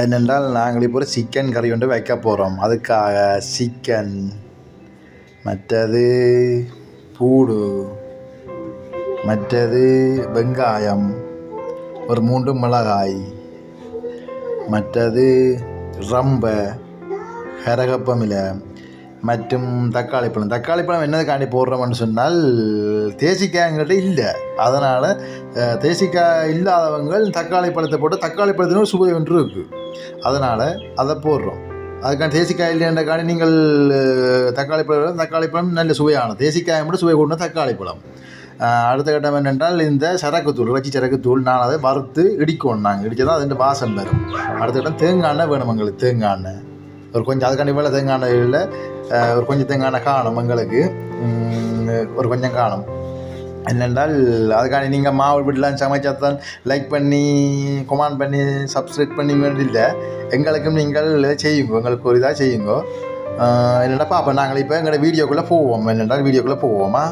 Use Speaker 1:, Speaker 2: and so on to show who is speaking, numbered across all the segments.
Speaker 1: ஏனென்றால் நாங்கள் இப்போ ஒரு சிக்கன் கறி ஒன்று வைக்க போகிறோம் அதுக்காக சிக்கன் மற்றது பூடு மற்றது வெங்காயம் ஒரு மூன்று மிளகாய் மற்றது ரம்ப கரகப்பமில மற்றும் தக்காளி பழம். தக்காளி பழம் என்னதுக்காண்டி போடுறோம்னு சொன்னால் தேசிக்காய்ங்கிட்ட இல்லை. அதனால் தேசிக்காய் இல்லாதவங்க தக்காளி பழத்தை போட்டு தக்காளி பழத்தின ஒரு சுவை ஒன்று இருக்குது அதனால் அதை போடுறோம். அதுக்கான தேசிக்காய் இல்லைன்றக்காண்டி நீங்கள் தக்காளி பழம் தக்காளி பழம் நல்ல சுவையான தேசிக்காயை மட்டும் சுவை கொண்டு தக்காளி பழம். அடுத்த கட்டம் என்னென்றால் இந்த சரக்குத்தூள் ரச்சி சரக்குத்தூள் நான் அதை வறுத்து இடிக்கணும் நாங்கள் இடிச்சா தான் அது வாசம் வரும். அடுத்த கட்டம் தேங்காய் எண்ணெய் வேணும் எங்களுக்கு தேங்காய் எண்ணெய். ஒரு கொஞ்சம் அதுக்காண்டி மேலே தேங்காய் எண்ணெய் இல்லை. ஒரு கொஞ்சம் காணும் எங்களுக்கு. ஒரு கொஞ்சம் காணும். என்னென்றால் அதுக்காண்டி நீங்கள் மாவு வீட்டிலாம் சமைச்சா தான் லைக் பண்ணி கொமாண்ட் பண்ணி சப்ஸ்கிரைப் பண்ணி இல்லை. எங்களுக்கும் நீங்கள் செய்யுங்க. எங்களுக்கு ஒரு இதாக செய்யுங்க. ஆஹ் என்னடா பார்ப்போம் நாங்கள் இப்போ எங்களோட வீடியோக்குள்ளே போவோம். என்னென்றால் வீடியோக்குள்ளே போவோமா?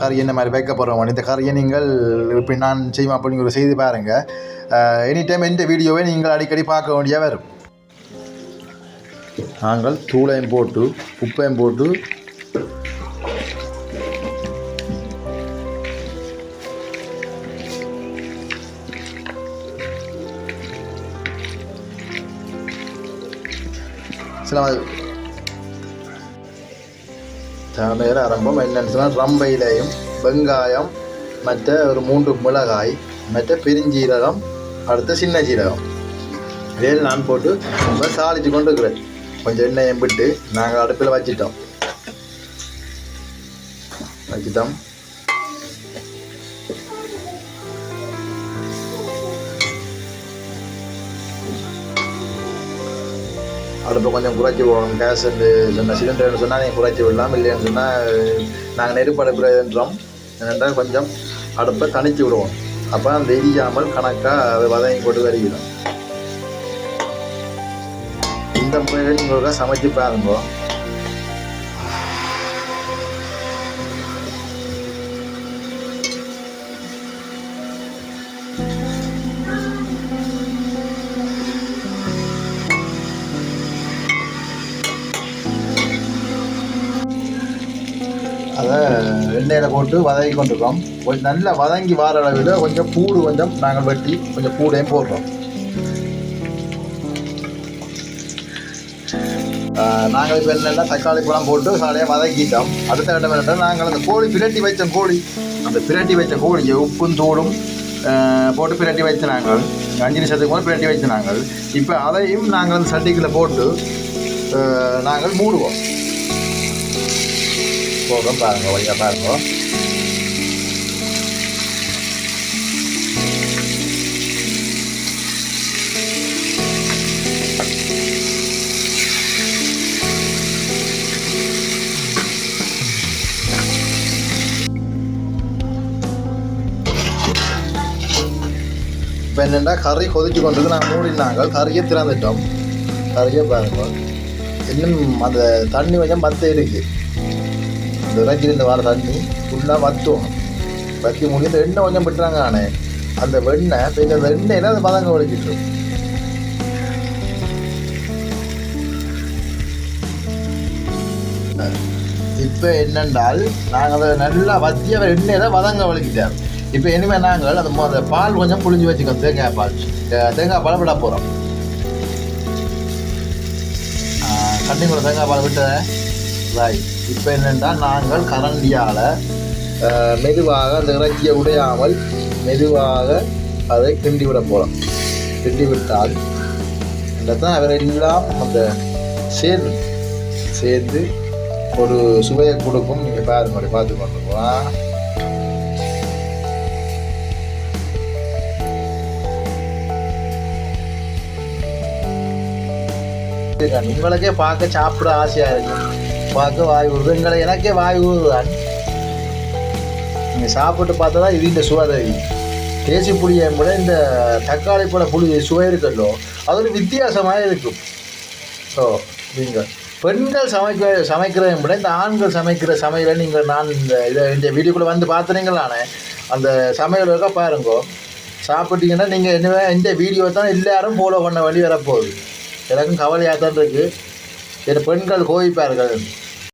Speaker 1: கறி என்ன மாதிரி வைக்க போகிறோம் இந்த கறியை நீங்கள் இப்படி நான் செய்வோம் அப்படிங்கிற ஒரு செய்தி பாருங்கள் எனி டைம் இந்த வீடியோவை நீங்கள் அடிக்கடி பார்க்க வேண்டிய வரும் நாங்கள் தூளையும் போட்டு உப்பையும் போட்டு சில சமையல் ஆரம்பம் என்னன்னு சொன்னால் ரம்பையிலையும் வெங்காயம் மற்ற ஒரு மூன்று மிளகாய் மற்ற பெருஞ்சீரகம் அடுத்த சின்ன சீரகம். இதில் நான் போட்டு ரொம்ப சாலிச்சு கொண்டு இருக்கிறேன் கொஞ்சம் எண்ணெயம் விட்டு நாங்கள் அடுப்பில் வச்சிட்டோம். வச்சிட்டோம். அடுப்பை கொஞ்சம் குறைச்சி விடணும் கேஸ் சொன்ன சிலிண்டர்னு சொன்னால் நீங்கள் குறைச்சி விடலாம். இல்லைன்னு சொன்னால் நாங்கள் நெருப்பு அடுப்புறோம் என்னென்றால் கொஞ்சம் அடுப்பை தணிச்சு விடுவோம். அப்போ அந்த எரியாமல் கணக்காக அதை வதங்கி போட்டு வருகிறோம். இந்த முறையில் நீங்கள் சமைச்சு பாருங்க அதை எண்ணெயில் போட்டு வதக்கி கொண்டிருக்கோம் கொஞ்சம் நல்லா வதங்கி வர அளவில் கொஞ்சம் பூடு கொஞ்சம் நாங்கள் வெட்டி கொஞ்சம் பூடையும் போடுறோம். நாங்கள் இப்போ என்னென்னா தக்காளி பழம் போட்டு சாலையாக வதக்கிட்டோம். அடுத்த கட்டம் என்னென்னா நாங்கள் அந்த கோழி பிரட்டி வைத்த கோழி அந்த பிரட்டி வைச்ச கோழியை உப்பும் தூளும் போட்டு பிரட்டி வைத்த நாங்கள். அஞ்சு நிமிஷத்துக்கு மேலே பிரட்டி வைத்த நாங்கள். இப்போ அதையும் நாங்கள் அந்த சட்டிக்குள்ளே போட்டு நாங்கள் மூடுவோம். போகிறோம் பாருங்க வழியாக பாருங்க. இப்போ என்னென்னா கறி கொதிச்சு கொண்டது நான் மூடினாங்க கறியை திறந்துட்டோம் கறியை பாருங்க இன்னும் அந்த தண்ணி கொஞ்சம் மத்த இருக்கு இந்த இறைச்சிலேருந்து வர தண்ணி ஃபுல்லாக வத்தும் வத்தி முடிந்து எண்ணெய் கொஞ்சம் விட்டுறாங்க ஆனே அந்த வெண்ணெய் பின்ன அந்த வெண்ணெயில் அந்த பதங்க ஒழிச்சிட்டு இப்போ என்னென்றால் நாங்கள் அதை நல்லா வத்தி அவர் எண்ணெயில் வதங்க வலிக்கிட்டார் இப்போ இனிமேல் நாங்கள் அந்த அந்த பால் கொஞ்சம் புளிஞ்சு வச்சுக்கோம் தேங்காய் பால். தேங்காய் பால் விட போகிறோம் கண்ணிக்குள்ள தேங்காய் பால் விட்ட ரைட் இப்போ என்னென்னா நாங்கள் கரண்டியால் மெதுவாக அந்த இறைச்சியை உடையாமல் மெதுவாக அதை கிண்டி விட போகிறோம் கிண்டி விட்டால் தான் அவரெல்லாம் அந்த சேர்ந்து சேர்ந்து ஒரு சுவையை கொடுக்கும். நீங்கள் பாருங்க பார்த்து கொண்டு வா உங்களுக்கே பார்க்க சாப்பிட ஆசையாக இருக்குது பார்க்க வாய் ஊறுது. எங்களை எனக்கே வாய் ஊறுதான் நீங்கள் சாப்பிட்டு பார்த்தா தான் இது இந்த சுவை தெரியும் தேசி புளியை விட இந்த தக்காளி பழ புளி சுவை இருக்கല്ലോ அது ஒரு வித்தியாசமாக இருக்கும். ஸோ நீங்கள். பெண்கள் சமைக்க சமைக்கிறதை விட இந்த ஆண்கள் சமைக்கிற சமையலை நீங்கள் நான் இந்த இதை இந்த வீடியோக்குள்ளே வந்து பார்த்துறீங்களானே அந்த சமையல் பாருங்கோ பாருங்க. சாப்பிட்டீங்கன்னா நீங்கள் என்ன இந்த வீடியோ தான் எல்லாரும் ஃபாலோ பண்ண வேண்டி வரப்போகுது. எனக்கும் கவலையாக தான் இருக்குது சில பெண்கள் கோவிப்பார்கள்.